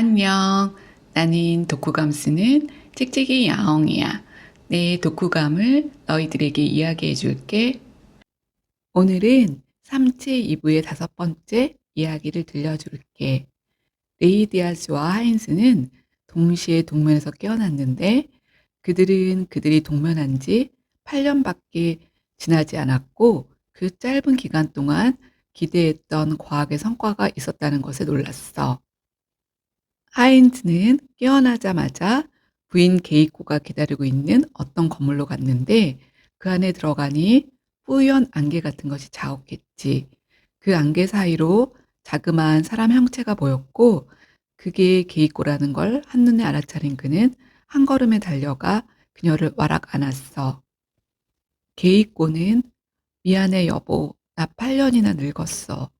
안녕. 나는 독후감 쓰는 찍찍이 야옹이야. 내 독후감을 너희들에게 이야기해 줄게. 오늘은 삼체 2부의 다섯 번째 이야기를 들려줄게. 레이디아스와 하인스는 동시에 동면에서 깨어났는데 그들은 그들이 동면한 지 8년밖에 지나지 않았고 그 짧은 기간 동안 기대했던 과학의 성과가 있었다는 것에 놀랐어. 하인즈는 깨어나자마자 부인 게이코가 기다리고 있는 어떤 건물로 갔는데 그 안에 들어가니 뿌연 안개 같은 것이 자욱했지. 그 안개 사이로 자그마한 사람 형체가 보였고 그게 게이코라는 걸 한눈에 알아차린 그는 한 걸음에 달려가 그녀를 와락 안았어. 게이코는 미안해 여보. 나 8년이나 늙었어.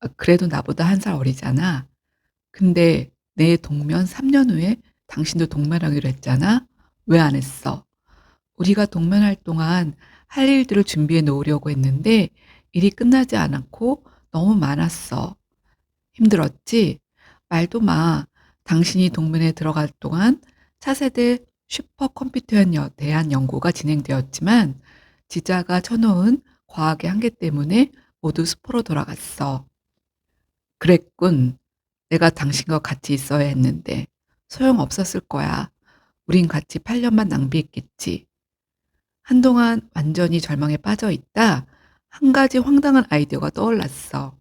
아, 그래도 나보다 한 살 어리잖아. 근데 내 동면 3년 후에 당신도 동면하기로 했잖아. 왜 안 했어? 우리가 동면할 동안 할 일들을 준비해 놓으려고 했는데 일이 끝나지 않았고 너무 많았어. 힘들었지? 말도 마. 당신이 동면에 들어갈 동안 차세대 슈퍼컴퓨터에 대한 연구가 진행되었지만 지자가 쳐놓은 과학의 한계 때문에 모두 수포로 돌아갔어. 그랬군. 내가 당신과 같이 있어야 했는데 소용없었을 거야. 우린 같이 8년만 낭비했겠지. 한동안 완전히 절망에 빠져 있다 한 가지 황당한 아이디어가 떠올랐어.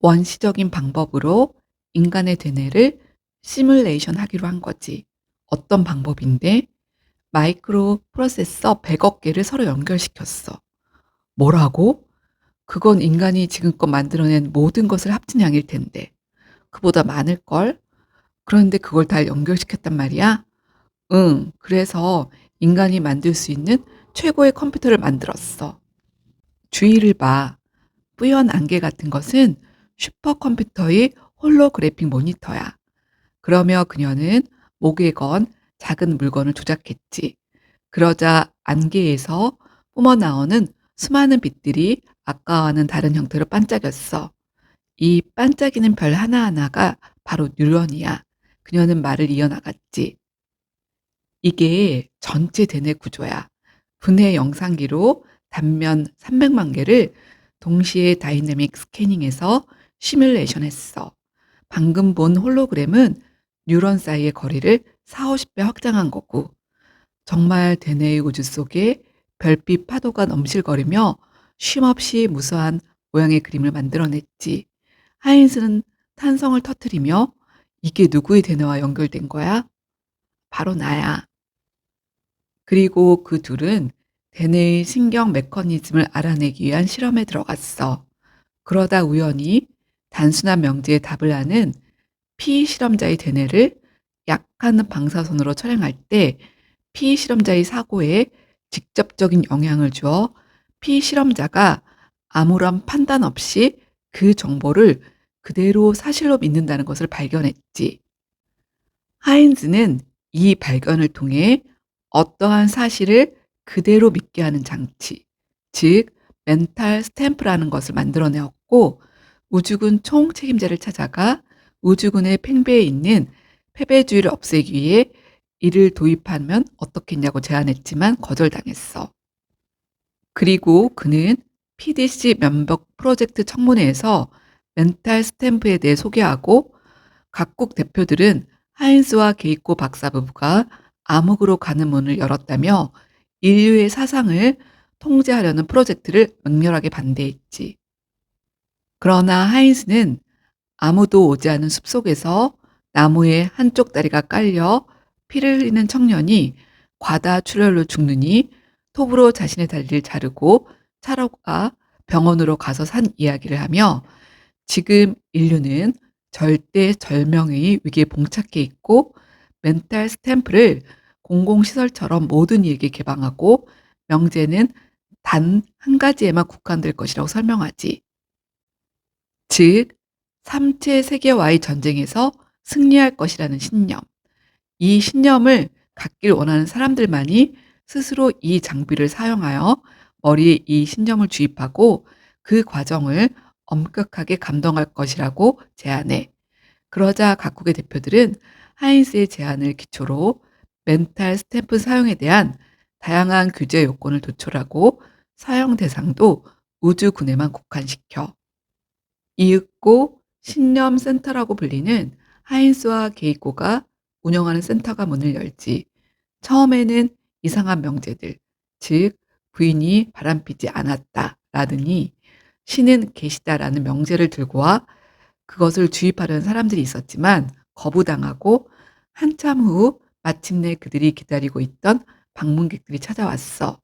원시적인 방법으로 인간의 되뇌를 시뮬레이션 하기로 한 거지. 어떤 방법인데? 마이크로 프로세서 100억 개를 서로 연결시켰어. 뭐라고? 그건 인간이 지금껏 만들어낸 모든 것을 합친 양일 텐데. 그보다 많을걸? 그런데 그걸 다 연결시켰단 말이야? 응, 그래서 인간이 만들 수 있는 최고의 컴퓨터를 만들었어. 주의를 봐. 뿌연 안개 같은 것은 슈퍼컴퓨터의 홀로그래픽 모니터야. 그러며 그녀는 목에 건 작은 물건을 조작했지. 그러자 안개에서 뿜어 나오는 수많은 빛들이 아까와는 다른 형태로 반짝였어. 이 반짝이는 별 하나하나가 바로 뉴런이야. 그녀는 말을 이어나갔지. 이게 전체 대뇌 구조야. 분해 영상기로 단면 300만 개를 동시에 다이내믹 스캐닝해서 시뮬레이션 했어. 방금 본 홀로그램은 뉴런 사이의 거리를 4, 50배 확장한 거고, 정말 대뇌의 우주 속에 별빛 파도가 넘실거리며 쉼없이 무수한 모양의 그림을 만들어냈지. 하인스는 탄성을 터뜨리며 이게 누구의 대뇌와 연결된 거야? 바로 나야. 그리고 그 둘은 대뇌의 신경 메커니즘을 알아내기 위한 실험에 들어갔어. 그러다 우연히 단순한 명제에 답을 하는 피실험자의 대뇌를 약한 방사선으로 촬영할 때 피실험자의 사고에 직접적인 영향을 주어 피실험자가 아무런 판단 없이 그 정보를 그대로 사실로 믿는다는 것을 발견했지. 하인즈는 이 발견을 통해 어떠한 사실을 그대로 믿게 하는 장치, 즉 멘탈 스탬프라는 것을 만들어내었고 우주군 총 책임자를 찾아가 우주군의 팽배에 있는 패배주의를 없애기 위해 이를 도입하면 어떻겠냐고 제안했지만 거절당했어. 그리고 그는 PDC 면벽 프로젝트 청문회에서 멘탈 스탬프에 대해 소개하고 각국 대표들은 하인스와 게이코 박사 부부가 암흑으로 가는 문을 열었다며 인류의 사상을 통제하려는 프로젝트를 맹렬하게 반대했지. 그러나 하인스는 아무도 오지 않은 숲속에서 나무에 한쪽 다리가 깔려 피를 흘리는 청년이 과다 출혈로 죽느니 톱으로 자신의 다리를 자르고 차로가 병원으로 가서 산 이야기를 하며 지금 인류는 절대 절명의 위기에 봉착해 있고 멘탈 스탬프를 공공시설처럼 모든 이에게 개방하고 명제는 단 한 가지에만 국한될 것이라고 설명하지. 즉, 삼체 세계와의 전쟁에서 승리할 것이라는 신념. 이 신념을 갖길 원하는 사람들만이 스스로 이 장비를 사용하여 머리에 이 신념을 주입하고 그 과정을 엄격하게 감동할 것이라고 제안해. 그러자 각국의 대표들은 하인스의 제안을 기초로 멘탈 스탬프 사용에 대한 다양한 규제 요건을 도출하고 사용 대상도 우주군에만 국한시켜 이윽고 신념 센터라고 불리는 하인스와 게이코가 운영하는 센터가 문을 열지 처음에는 이상한 명제들, 즉 부인이 바람피지 않았다라느니 신은 계시다라는 명제를 들고 와 그것을 주입하려는 사람들이 있었지만 거부당하고 한참 후 마침내 그들이 기다리고 있던 방문객들이 찾아왔어.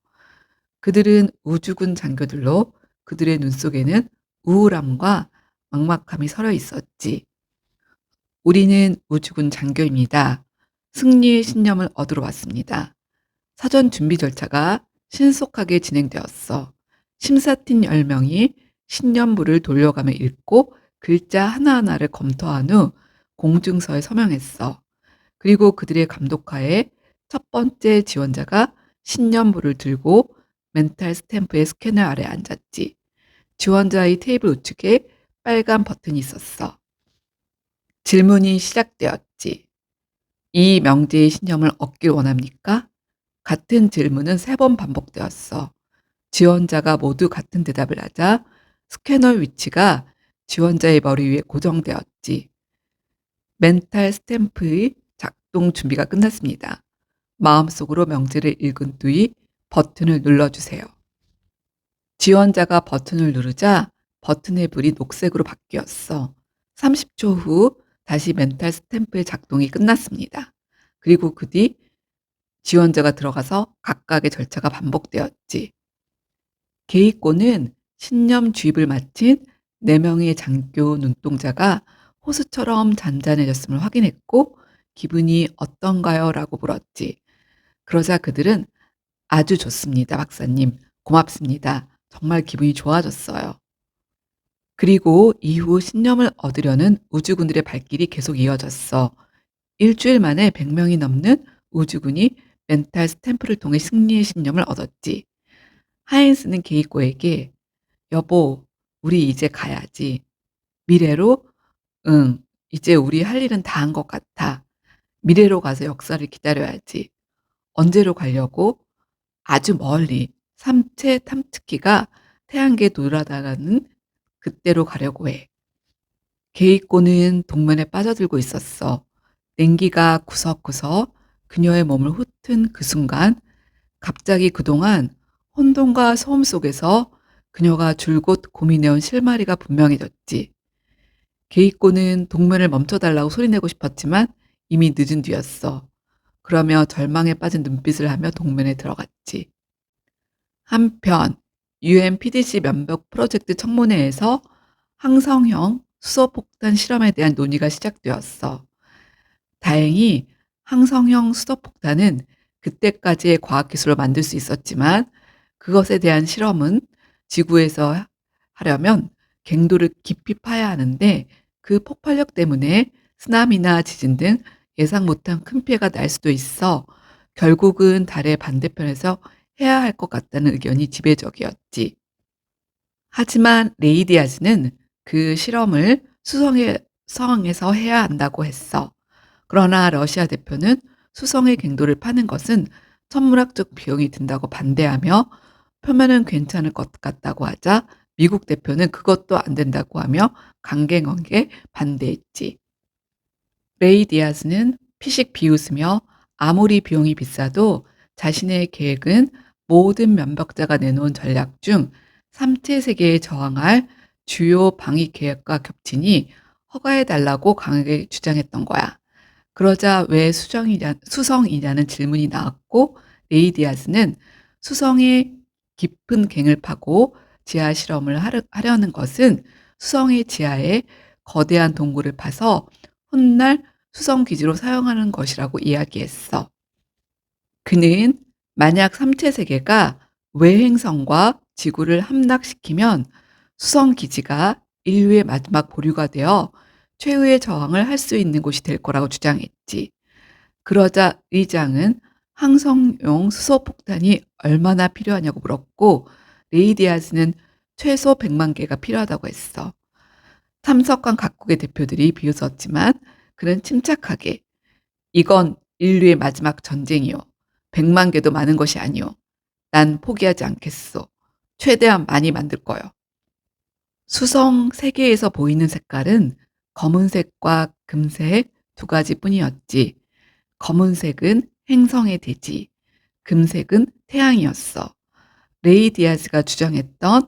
그들은 우주군 장교들로 그들의 눈 속에는 우울함과 막막함이 서려 있었지. 우리는 우주군 장교입니다. 승리의 신념을 얻으러 왔습니다. 사전 준비 절차가 신속하게 진행되었어. 심사팀 10명이 신념부를 돌려가며 읽고 글자 하나하나를 검토한 후 공증서에 서명했어. 그리고 그들의 감독하에 첫 번째 지원자가 신념부를 들고 멘탈 스탬프의 스캐너 아래 앉았지. 지원자의 테이블 우측에 빨간 버튼이 있었어. 질문이 시작되었지. 이 명제의 신념을 얻길 원합니까? 같은 질문은 세 번 반복되었어. 지원자가 모두 같은 대답을 하자 스캐너 위치가 지원자의 머리 위에 고정되었지. 멘탈 스탬프의 작동 준비가 끝났습니다. 마음속으로 명제를 읽은 뒤 버튼을 눌러주세요. 지원자가 버튼을 누르자 버튼의 불이 녹색으로 바뀌었어. 30초 후 다시 멘탈 스탬프의 작동이 끝났습니다. 그리고 그 뒤 지원자가 들어가서 각각의 절차가 반복되었지. 게이코는 신념 주입을 마친 4명의 장교 눈동자가 호수처럼 잔잔해졌음을 확인했고 기분이 어떤가요? 라고 물었지. 그러자 그들은 아주 좋습니다, 박사님. 고맙습니다. 정말 기분이 좋아졌어요. 그리고 이후 신념을 얻으려는 우주군들의 발길이 계속 이어졌어. 일주일 만에 100명이 넘는 우주군이 멘탈 스탬프를 통해 승리의 신념을 얻었지. 하인스는 게이코에게 여보, 우리 이제 가야지. 미래로? 응, 이제 우리 할 일은 다 한 것 같아. 미래로 가서 역사를 기다려야지. 언제로 가려고? 아주 멀리 삼체 탐특기가 태양계에 돌아다가는 그때로 가려고 해. 게이코는 동면에 빠져들고 있었어. 냉기가 구석구석 그녀의 몸을 훑은 그 순간 갑자기 그동안 혼돈과 소음 속에서 그녀가 줄곧 고민해온 실마리가 분명해졌지. 게이코는 동면을 멈춰달라고 소리내고 싶었지만 이미 늦은 뒤였어. 그러며 절망에 빠진 눈빛을 하며 동면에 들어갔지. 한편 UNPDC 면벽 프로젝트 청문회에서 항성형 수소폭탄 실험에 대한 논의가 시작되었어. 다행히 항성형 수소폭탄은 그때까지의 과학기술로 만들 수 있었지만 그것에 대한 실험은 지구에서 하려면 갱도를 깊이 파야 하는데 그 폭발력 때문에 쓰나미나 지진 등 예상 못한 큰 피해가 날 수도 있어 결국은 달의 반대편에서 해야 할 것 같다는 의견이 지배적이었지. 하지만 레이디아즈는 그 실험을 수성에, 성에서 해야 한다고 했어. 그러나 러시아 대표는 수성의 갱도를 파는 것은 천문학적 비용이 든다고 반대하며 표면은 괜찮을 것 같다고 하자 미국 대표는 그것도 안 된다고 하며 강경하게 반대했지. 레이 디아스는 피식 비웃으며 아무리 비용이 비싸도 자신의 계획은 모든 면벽자가 내놓은 전략 중 삼체 세계에 저항할 주요 방위 계획과 겹치니 허가해달라고 강하게 주장했던 거야. 그러자 왜 수정이냐, 수성이냐는 질문이 나왔고 레이디아스는 수성의 깊은 갱을 파고 지하 실험을 하려는 것은 수성의 지하에 거대한 동굴을 파서 훗날 수성 기지로 사용하는 것이라고 이야기했어. 그는 만약 삼체 세계가 외행성과 지구를 함락시키면 수성 기지가 인류의 마지막 보류가 되어 최후의 저항을 할 수 있는 곳이 될 거라고 주장했지. 그러자 의장은 항성용 수소폭탄이 얼마나 필요하냐고 물었고 레이디아스는 최소 100만 개가 필요하다고 했어. 참석한 각국의 대표들이 비웃었지만 그는 침착하게 "이건 인류의 마지막 전쟁이요. 100만 개도 많은 것이 아니요. 난 포기하지 않겠소. 최대한 많이 만들 거요." 수성 3개에서 보이는 색깔은 검은색과 금색 두 가지뿐이었지. 검은색은 행성의 대지, 금색은 태양이었어. 레이 디아즈가 주장했던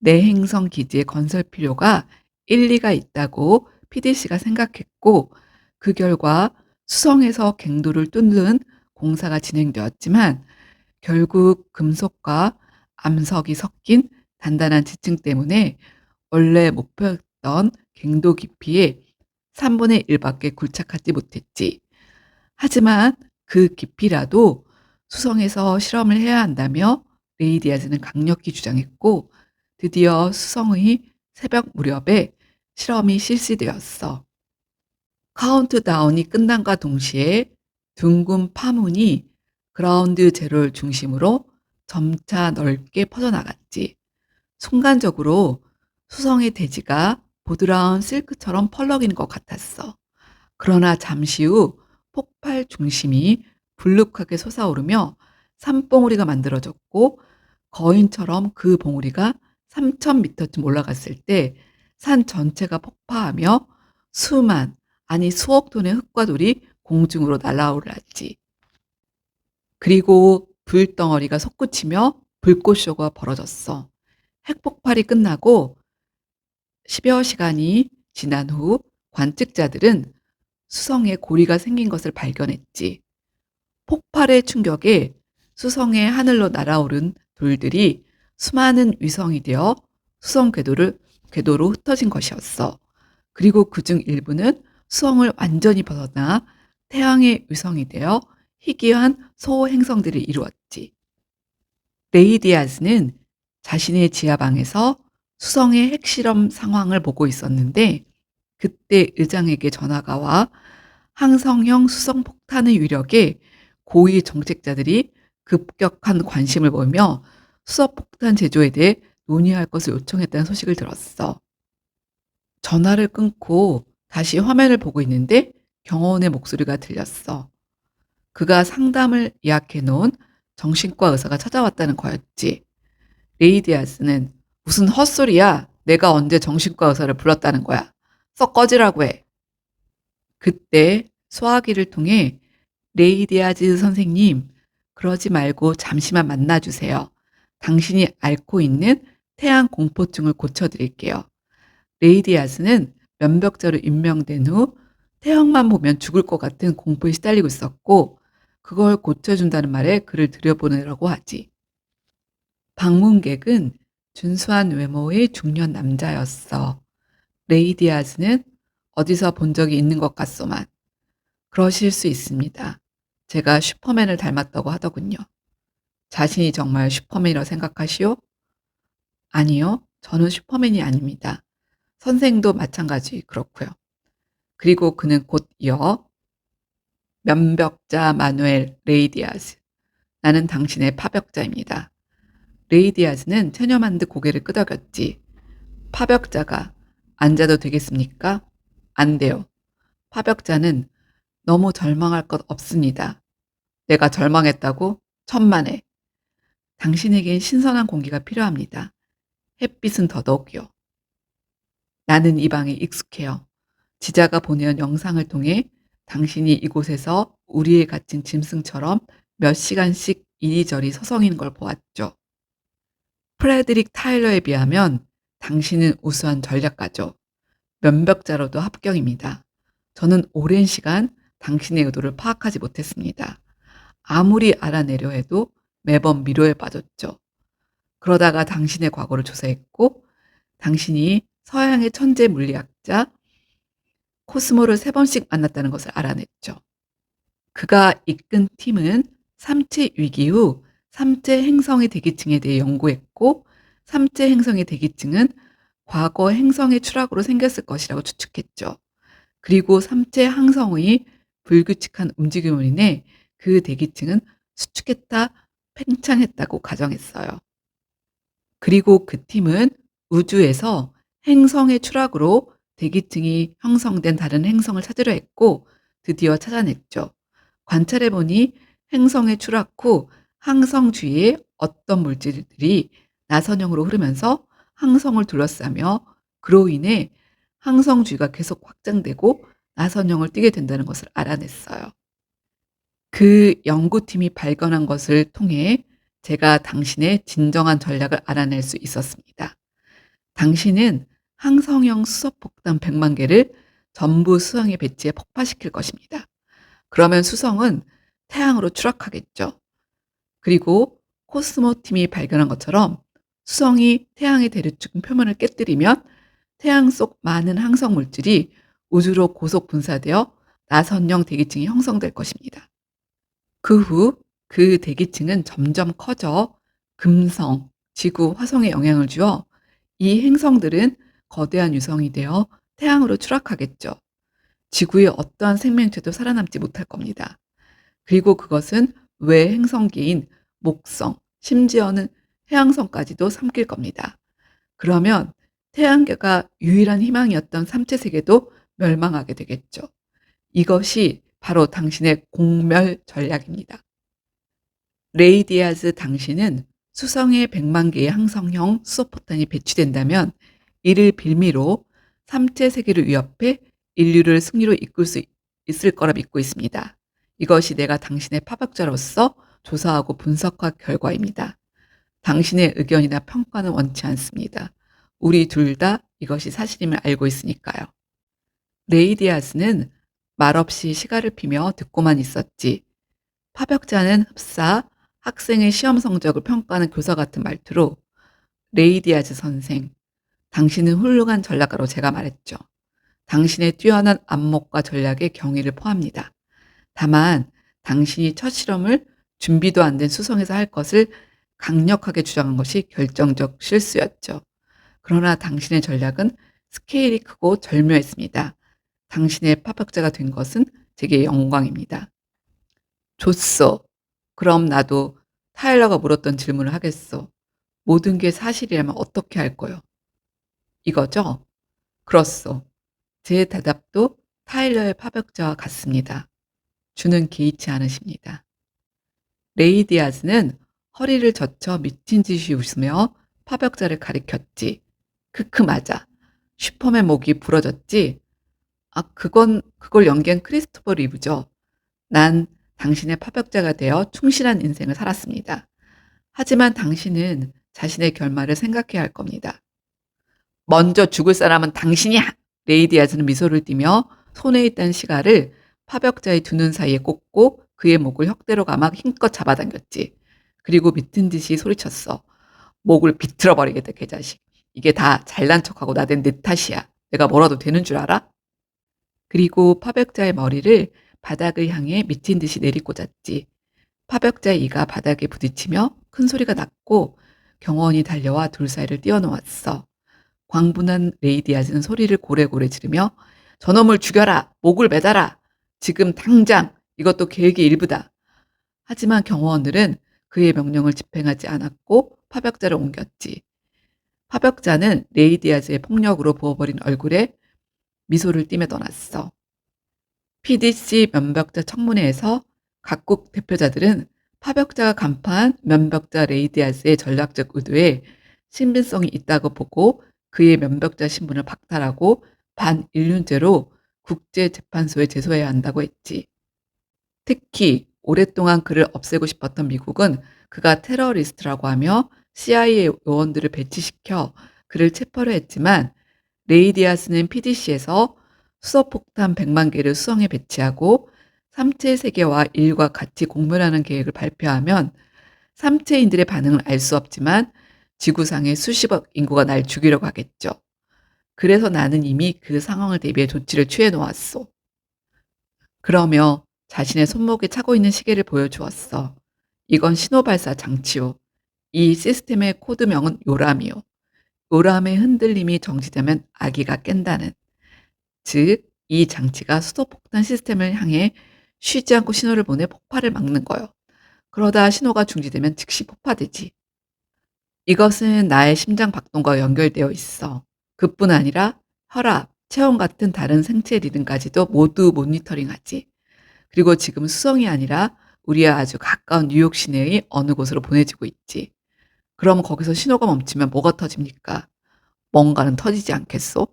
내행성 기지의 건설 필요가 일리가 있다고 PDC가 생각했고 그 결과 수성에서 갱도를 뚫는 공사가 진행되었지만 결국 금속과 암석이 섞인 단단한 지층 때문에 원래 목표 였던 갱도 깊이의 3분의 1밖에 굴착하지 못했지. 하지만 그 깊이라도 수성에서 실험을 해야 한다며 레이디아즈는 강력히 주장했고 드디어 수성의 새벽 무렵에 실험이 실시되었어. 카운트다운이 끝남과 동시에 둥근 파문이 그라운드 제로를 중심으로 점차 넓게 퍼져나갔지. 순간적으로 수성의 대지가 보드라운 실크처럼 펄럭이는 것 같았어. 그러나 잠시 후 폭발 중심이 불룩하게 솟아오르며 산봉우리가 만들어졌고 거인처럼 그 봉우리가 3,000m쯤 올라갔을 때 산 전체가 폭파하며 수만, 아니 수억 톤의 흙과 돌이 공중으로 날아올랐지. 그리고 불덩어리가 솟구치며 불꽃쇼가 벌어졌어. 핵폭발이 끝나고 10여 시간이 지난 후 관측자들은 수성에 고리가 생긴 것을 발견했지. 폭발의 충격에 수성의 하늘로 날아오른 돌들이 수많은 위성이 되어 수성 궤도를 궤도로 흩어진 것이었어. 그리고 그 중 일부는 수성을 완전히 벗어나 태양의 위성이 되어 희귀한 소행성들을 이루었지. 레이디아스는 자신의 지하방에서 수성의 핵실험 상황을 보고 있었는데 그때 의장에게 전화가 와 항성형 수성 폭탄의 위력에 고위 정책자들이 급격한 관심을 보이며 수소 폭탄 제조에 대해 논의할 것을 요청했다는 소식을 들었어. 전화를 끊고 다시 화면을 보고 있는데 경호원의 목소리가 들렸어. 그가 상담을 예약해 놓은 정신과 의사가 찾아왔다는 거였지. 레이디아스는 무슨 헛소리야. 내가 언제 정신과 의사를 불렀다는 거야. 썩 꺼지라고 해. 그때 소화기를 통해 레이디아즈 선생님, 그러지 말고 잠시만 만나주세요. 당신이 앓고 있는 태양 공포증을 고쳐드릴게요. 레이디아스는 면벽자로 임명된 후 태양만 보면 죽을 것 같은 공포에 시달리고 있었고 그걸 고쳐준다는 말에 그를 들여보내라고 하지. 방문객은 준수한 외모의 중년 남자였어. 레이디아스는 어디서 본 적이 있는 것 같소만. 그러실 수 있습니다. 제가 슈퍼맨을 닮았다고 하더군요. 자신이 정말 슈퍼맨이라고 생각하시오? 아니요. 저는 슈퍼맨이 아닙니다. 선생도 마찬가지 그렇고요. 그리고 그는 곧 이어 면벽자 마누엘 레이디아즈. 나는 당신의 파벽자입니다. 레이디아즈는 체념한 듯 고개를 끄덕였지. 파벽자가 앉아도 되겠습니까? 안 돼요. 파벽자는 너무 절망할 것 없습니다. 내가 절망했다고? 천만에. 당신에겐 신선한 공기가 필요합니다. 햇빛은 더더욱요. 나는 이 방에 익숙해요. 지자가 보내온 영상을 통해 당신이 이곳에서 우리에 갇힌 짐승처럼 몇 시간씩 이리저리 서성이는 걸 보았죠. 프레드릭 타일러에 비하면 당신은 우수한 전략가죠. 면벽자로도 합격입니다. 저는 오랜 시간 당신의 의도를 파악하지 못했습니다. 아무리 알아내려 해도 매번 미로에 빠졌죠. 그러다가 당신의 과거를 조사했고 당신이 서양의 천재 물리학자 코스모를 세 번씩 만났다는 것을 알아냈죠. 그가 이끈 팀은 삼체 위기 후 삼체 행성의 대기층에 대해 연구했고 삼체 행성의 대기층은 과거 행성의 추락으로 생겼을 것이라고 추측했죠. 그리고 삼체 항성의 불규칙한 움직임으로 인해 그 대기층은 수축했다 팽창했다고 가정했어요. 그리고 그 팀은 우주에서 행성의 추락으로 대기층이 형성된 다른 행성을 찾으려 했고 드디어 찾아냈죠. 관찰해 보니 행성의 추락 후 항성 주위에 어떤 물질들이 나선형으로 흐르면서 항성을 둘러싸며 그로 인해 항성 주위가 계속 확장되고 나선형을 띠게 된다는 것을 알아냈어요. 그 연구팀이 발견한 것을 통해 제가 당신의 진정한 전략을 알아낼 수 있었습니다. 당신은 항성형 수소폭탄 100만 개를 전부 수성에 배치해 폭파시킬 것입니다. 그러면 수성은 태양으로 추락하겠죠. 그리고 코스모 팀이 발견한 것처럼 수성이 태양의 대류축 표면을 깨뜨리면 태양 속 많은 항성 물질이 우주로 고속 분사되어 나선형 대기층이 형성될 것입니다. 그후그 대기층은 점점 커져 금성, 지구, 화성에 영향을 주어 이 행성들은 거대한 유성이 되어 태양으로 추락하겠죠. 지구의 어떠한 생명체도 살아남지 못할 겁니다. 그리고 그것은 외 행성계인 목성, 심지어는 해왕성까지도 삼킬 겁니다. 그러면 태양계가 유일한 희망이었던 삼체 세계도 멸망하게 되겠죠. 이것이 바로 당신의 공멸 전략입니다. 레이 디아즈 당신은 수성에 100만 개의 항성형 수소포탄이 배치된다면 이를 빌미로 삼체 세계를 위협해 인류를 승리로 이끌 수 있을 거라 믿고 있습니다. 이것이 내가 당신의 파박자로서 조사하고 분석한 결과입니다. 당신의 의견이나 평가는 원치 않습니다. 우리 둘 다 이것이 사실임을 알고 있으니까요. 레이디아스는 말없이 시가를 피며 듣고만 있었지. 파벽자는 흡사, 학생의 시험 성적을 평가하는 교사 같은 말투로 레이디아즈 선생, 당신은 훌륭한 전략가로 제가 말했죠. 당신의 뛰어난 안목과 전략에 경의를 포합니다. 다만 당신이 첫 실험을 준비도 안 된 수성에서 할 것을 강력하게 주장한 것이 결정적 실수였죠. 그러나 당신의 전략은 스케일이 크고 절묘했습니다. 당신의 파박자가 된 것은 제게 영광입니다. 좋소. 그럼 나도 타일러가 물었던 질문을 하겠소. 모든 게 사실이라면 어떻게 할 거요? 이거죠? 그렇소. 제 대답도 타일러의 파벽자와 같습니다. 주는 개의치 않으십니다. 레이 디아즈는 허리를 젖혀 미친 듯이 웃으며 파벽자를 가리켰지. 크크 맞아. 슈퍼맨 목이 부러졌지. 아, 그건 그걸 연기한 크리스토퍼 리브죠. 난 당신의 파벽자가 되어 충실한 인생을 살았습니다. 하지만 당신은 자신의 결말을 생각해야 할 겁니다. 먼저 죽을 사람은 당신이야! 레이디아즈는 미소를 띠며 손에 있던 시가를 파벽자의 두 눈 사이에 꽂고 그의 목을 혁대로 감아 힘껏 잡아당겼지. 그리고 미친 듯이 소리쳤어. 목을 비틀어 버리겠다, 개자식. 이게 다 잘난 척하고 나댄 내 탓이야. 내가 뭐라도 되는 줄 알아? 그리고 파벽자의 머리를 바닥을 향해 미친 듯이 내리꽂았지. 파벽자의 이가 바닥에 부딪히며 큰 소리가 났고 경호원이 달려와 둘 사이를 뛰어놓았어. 광분한 레이디아즈는 소리를 고래고래 지르며 저놈을 죽여라! 목을 매달아! 지금 당장! 이것도 계획의 일부다. 하지만 경호원들은 그의 명령을 집행하지 않았고 파벽자를 옮겼지. 파벽자는 레이디아즈의 폭력으로 부어버린 얼굴에 미소를 띠며 떠났어. PDC 면벽자 청문회에서 각국 대표자들은 파벽자가 간파한 면벽자 레이디아스의 전략적 의도에 신빙성이 있다고 보고 그의 면벽자 신분을 박탈하고 반인륜죄로 국제재판소에 제소해야 한다고 했지. 특히 오랫동안 그를 없애고 싶었던 미국은 그가 테러리스트라고 하며 CIA 요원들을 배치시켜 그를 체포를 했지만 레이디아스는 PDC에서 수소폭탄 100만 개를 수성에 배치하고 삼체 세계와 일과 같이 공멸하는 계획을 발표하면 삼체인들의 반응을 알 수 없지만 지구상의 수십억 인구가 날 죽이려고 하겠죠. 그래서 나는 이미 그 상황을 대비해 조치를 취해 놓았소. 그러며 자신의 손목에 차고 있는 시계를 보여주었어. 이건 신호발사 장치요. 이 시스템의 코드명은 요람이요. 요람의 흔들림이 정지되면 아기가 깬다는. 즉, 이 장치가 수도폭탄 시스템을 향해 쉬지 않고 신호를 보내 폭발을 막는 거요. 그러다 신호가 중지되면 즉시 폭파되지. 이것은 나의 심장 박동과 연결되어 있어. 그뿐 아니라 혈압, 체온 같은 다른 생체 리듬까지도 모두 모니터링하지. 그리고 지금 수성이 아니라 우리와 아주 가까운 뉴욕 시내의 어느 곳으로 보내지고 있지. 그럼 거기서 신호가 멈추면 뭐가 터집니까? 뭔가는 터지지 않겠소?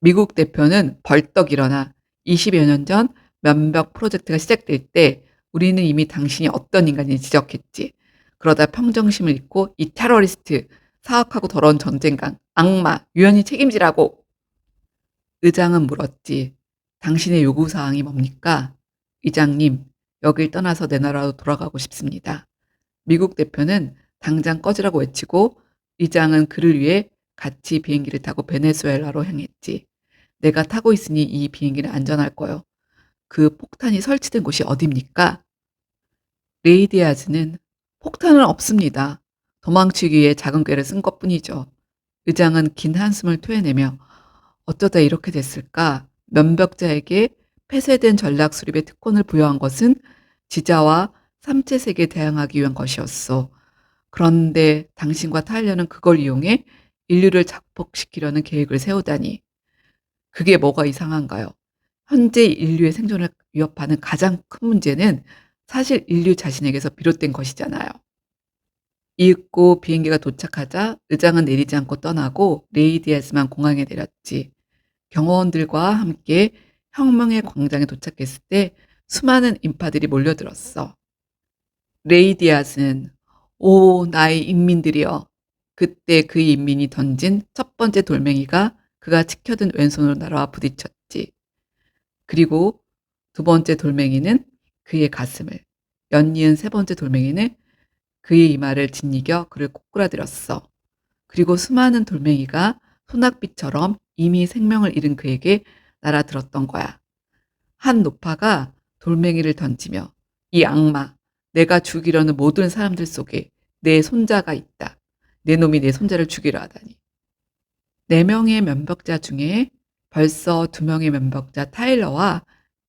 미국 대표는 벌떡 일어나 20여 년 전 면벽 프로젝트가 시작될 때 우리는 이미 당신이 어떤 인간인지 지적했지. 그러다 평정심을 잃고 이 테러리스트, 사악하고 더러운 전쟁강, 악마, 유연히 책임지라고. 의장은 물었지. 당신의 요구사항이 뭡니까? 의장님, 여길 떠나서 내 나라로 돌아가고 싶습니다. 미국 대표는 당장 꺼지라고 외치고 의장은 그를 위해 같이 비행기를 타고 베네수엘라로 향했지. 내가 타고 있으니 이 비행기는 안전할 거요. 그 폭탄이 설치된 곳이 어딥니까? 레이디아즈는 폭탄은 없습니다. 도망치기 위해 작은 꾀를 쓴 것뿐이죠. 의장은 긴 한숨을 토해내며 어쩌다 이렇게 됐을까? 면벽자에게 폐쇄된 전략 수립의 특권을 부여한 것은 지자와 삼체 세계에 대항하기 위한 것이었어. 그런데 당신과 타일러는 그걸 이용해 인류를 작폭시키려는 계획을 세우다니. 그게 뭐가 이상한가요? 현재 인류의 생존을 위협하는 가장 큰 문제는 사실 인류 자신에게서 비롯된 것이잖아요. 이윽고 비행기가 도착하자 의장은 내리지 않고 떠나고 레이디아스만 공항에 내렸지. 경호원들과 함께 혁명의 광장에 도착했을 때 수많은 인파들이 몰려들었어. 레이디아스는 오 나의 인민들이여 그때 그 인민이 던진 첫 번째 돌멩이가 그가 지켜든 왼손으로 날아와 부딪혔지. 그리고 두 번째 돌멩이는 그의 가슴을, 연이은 세 번째 돌멩이는 그의 이마를 짓이겨 그를 꼬꾸라들었어. 그리고 수많은 돌멩이가 소낙비처럼 이미 생명을 잃은 그에게 날아들었던 거야. 한 노파가 돌멩이를 던지며 이 악마, 내가 죽이려는 모든 사람들 속에 내 손자가 있다. 내 놈이 내 손자를 죽이려 하다니. 네 명의 면벽자 중에 벌써 두 명의 면벽자 타일러와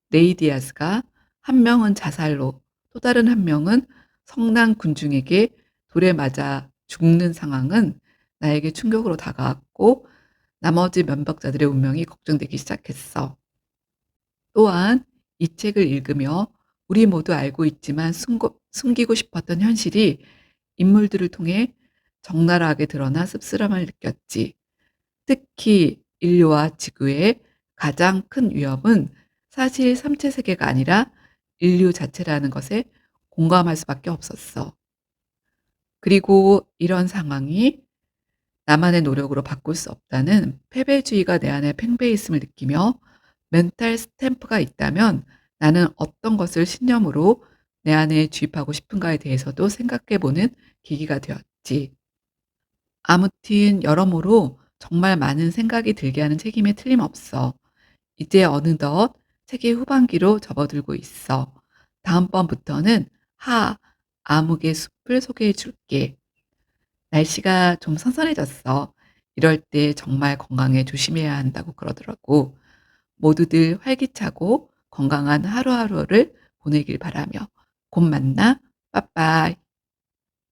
레이디아스가 한 명은 자살로 또 다른 한 명은 성난 군중에게 돌에 맞아 죽는 상황은 나에게 충격으로 다가왔고 나머지 면박자들의 운명이 걱정되기 시작했어. 또한 이 책을 읽으며 우리 모두 알고 있지만 숨고, 숨기고 싶었던 현실이 인물들을 통해 적나라하게 드러나 씁쓸함을 느꼈지. 특히 인류와 지구의 가장 큰 위협은 사실 삼체 세계가 아니라 인류 자체라는 것에 공감할 수밖에 없었어. 그리고 이런 상황이 나만의 노력으로 바꿀 수 없다는 패배주의가 내 안에 팽배해 있음을 느끼며 멘탈 스탬프가 있다면 나는 어떤 것을 신념으로 내 안에 주입하고 싶은가에 대해서도 생각해 보는 계기가 되었지. 아무튼 여러모로 정말 많은 생각이 들게 하는 책임에 틀림없어. 이제 어느덧 책의 후반기로 접어들고 있어. 다음번부터는 하, 암흑의 숲을 소개해 줄게. 날씨가 좀 선선해졌어. 이럴 때 정말 건강에 조심해야 한다고 그러더라고. 모두들 활기차고 건강한 하루하루를 보내길 바라며 곧 만나. 빠빠이.